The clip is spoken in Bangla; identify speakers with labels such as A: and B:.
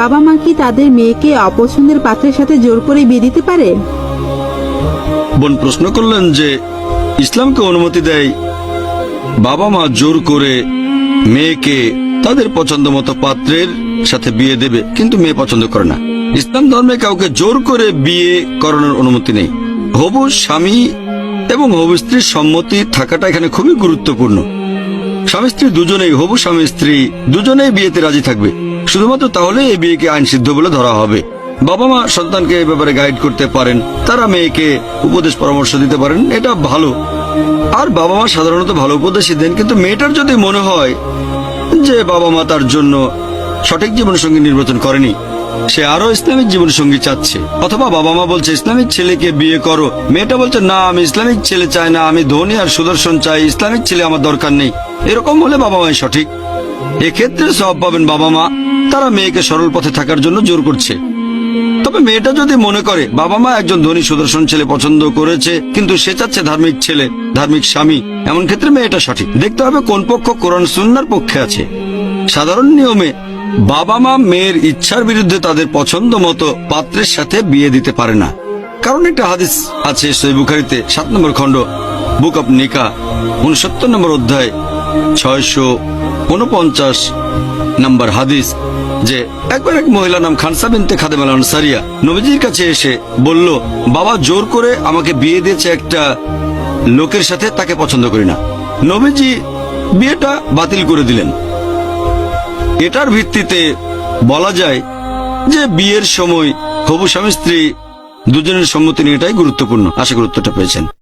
A: বাবা মা কি তাদের মেয়েকে অপছন্দের পাত্রের সাথে জোর করে বিয়ে দিতে পারে?
B: বোন প্রশ্ন করলেন যে, ইসলামকে অনুমতি দেয় বাবা মা জোর করে মেয়েকে তাদের পছন্দ মতো পাত্রের সাথে বিয়ে দেবে, কিন্তু মেয়ে পছন্দ করে না। ইসলাম ধর্মে কাউকে জোর করে বিয়ে করানোর অনুমতি নেই। হবু স্বামী এবং হবু স্ত্রীর সম্মতি থাকাটা এখানে খুবই গুরুত্বপূর্ণ। স্বামী স্ত্রী দুজনেই, হবু স্বামী স্ত্রী দুজনেই বিয়েতে রাজি থাকবে। শুধুমাত্র তাহলে এই বিয়েকে আইন সিদ্ধ বলে ধরা হবে। বাবা মা সন্তানকে এ ব্যাপারে গাইড করতে পারেন, তারা মেয়েকে উপদেশ পরামর্শ দিতে পারেন, এটা ভালো। আর বাবা মা সাধারণত ভালো উপদেশই দেন, কিন্তু মেয়েটার যদি মনে হয় যে বাবা মা তার জন্য সঠিক জীবনসঙ্গী নির্বাচন করেনি, সে আরও ইসলামিক জীবনসঙ্গী চাচ্ছে। অথবা বাবা মা বলছে, ইসলামিক ছেলেকে বিয়ে করো। মেয়েটা বলছে, না, আমি ইসলামিক ছেলে চাই না, আমি ধনী আর সুদর্শন চাই, ইসলামিক ছেলে আমার দরকার নেই। এরকম হলে বাবা মাই সঠিক। এক্ষেত্রে সব পাবেন বাবা মা। তারা মেয়েকে সরল পথে থাকার জন্য জোর করছে। তবে মেয়েটা যদি মনে করে, বাবা মা একজন ধনী সুদর্শন ছেলে পছন্দ করেছে, কিন্তু সে চাচ্ছে ধার্মিক ছেলে, ধার্মিক স্বামী, এমন ক্ষেত্রে মেয়েটা সঠিক। দেখতে হবে কোন পক্ষ কোরআন সুন্নার পক্ষে আছে। সাধারণ নিয়মে বাবা মা মেয়ের ইচ্ছার বিরুদ্ধে তাদের পছন্দ মতো পাত্রের সাথে বিয়ে দিতে পারে না। কারণ একটা হাদিস আছে সৈবুখারিতে সাত নম্বর খণ্ড, বুক অব নিকা, উনসত্তর নম্বর অধ্যায়। ছয়শো উনপঞ্চাশ নাম্বার হাদিস যে একবার এক মহিলা নাম খানসা বিনতে খাদেম আল আনসারিয়া নবীজির কাছে এসে বলল, বাবা, জোর করে আমাকে বিয়ে দিয়েছে একটা লোকের সাথে, তাকে পছন্দ করি না। নবীজি বিয়েটা বাতিল করে দিলেন। এটার ভিত্তিতে বলা যায় যে বিয়ের সময় হবু স্বামী স্ত্রী দুজনের সম্মতি নিয়ে এটাই গুরুত্বপূর্ণ। আশা গুরুত্বটা পেয়েছেন।